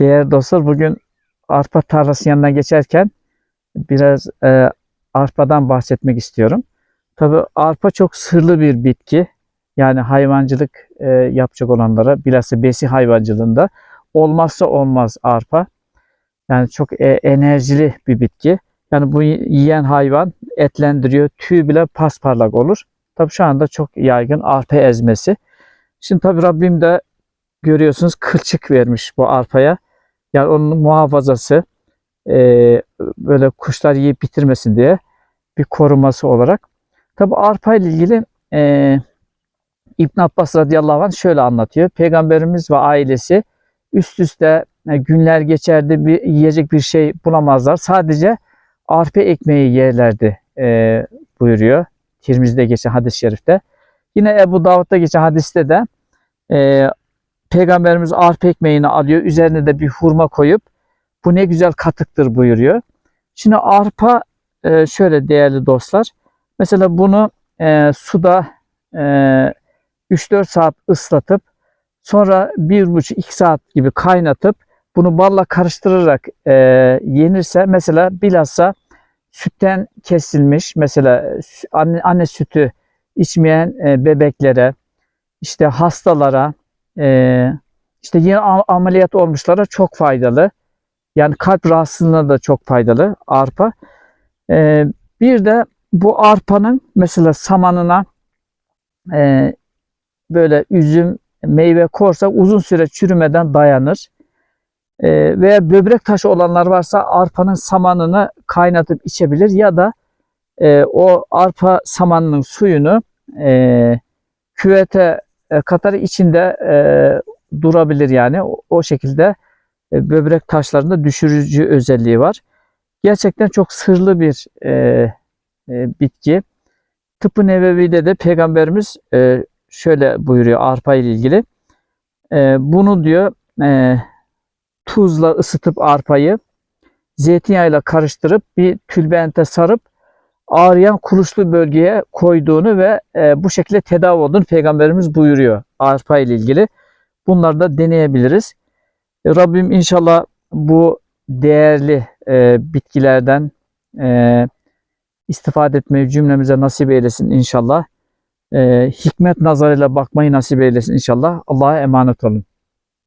Değerli dostlar bugün arpa tarlası yanından geçerken biraz e, arpadan bahsetmek istiyorum. Tabii arpa çok sırlı bir bitki. Yani hayvancılık e, yapacak olanlara bilhassa besi hayvancılığında olmazsa olmaz arpa. Yani çok e, enerjili bir bitki. Yani bu yiyen hayvan etlendiriyor. Tüy bile pasparlak olur. Tabii şu anda çok yaygın arpa ezmesi. Şimdi tabii Rabbim de görüyorsunuz kılçık vermiş bu arpaya. Yani onun muhafazası e, böyle kuşlar yiyip bitirmesin diye bir koruması olarak. Tabi arpa ile ilgili e, İbn Abbas radıyallahu anh şöyle anlatıyor. Peygamberimiz ve ailesi üst üste e, günler geçerdi bir yiyecek bir şey bulamazlar. Sadece arpa ekmeği yerlerdi e, buyuruyor. Tirmiz'de geçen hadis-i şerifte. Yine Ebu Davud'da geçen hadiste de e, Peygamberimiz arpa ekmeğini alıyor. Üzerine de bir hurma koyup bu ne güzel katıktır buyuruyor. Şimdi arpa e, şöyle değerli dostlar. Mesela bunu e, suda e, 3-4 saat ıslatıp sonra 1,5-2 saat gibi kaynatıp bunu balla karıştırarak e, yenirse mesela bilhassa sütten kesilmiş mesela anne, anne sütü içmeyen e, bebeklere işte hastalara e, işte yeni am- ameliyat olmuşlara çok faydalı. Yani kalp rahatsızlığına da çok faydalı arpa. E, bir de bu arpanın mesela samanına e, böyle üzüm, meyve korsak uzun süre çürümeden dayanır. E, veya böbrek taşı olanlar varsa arpanın samanını kaynatıp içebilir ya da e, o arpa samanının suyunu e, küvete e, katarı içinde e, durabilir yani o, o şekilde e, böbrek taşlarında düşürücü özelliği var. Gerçekten çok sırlı bir e, e, bitki. Tıpı Nebevi'de de Peygamberimiz e, şöyle buyuruyor arpa ile ilgili. E, bunu diyor e, tuzla ısıtıp arpayı zeytinyağıyla karıştırıp bir tülbente sarıp ağrıyan kuluşlu bölgeye koyduğunu ve e, bu şekilde tedavi olduğunu Peygamberimiz buyuruyor arpa ile ilgili. Bunları da deneyebiliriz. E, Rabbim inşallah bu değerli e, bitkilerden e, istifade etmeyi cümlemize nasip eylesin inşallah. E, hikmet nazarıyla bakmayı nasip eylesin inşallah. Allah'a emanet olun.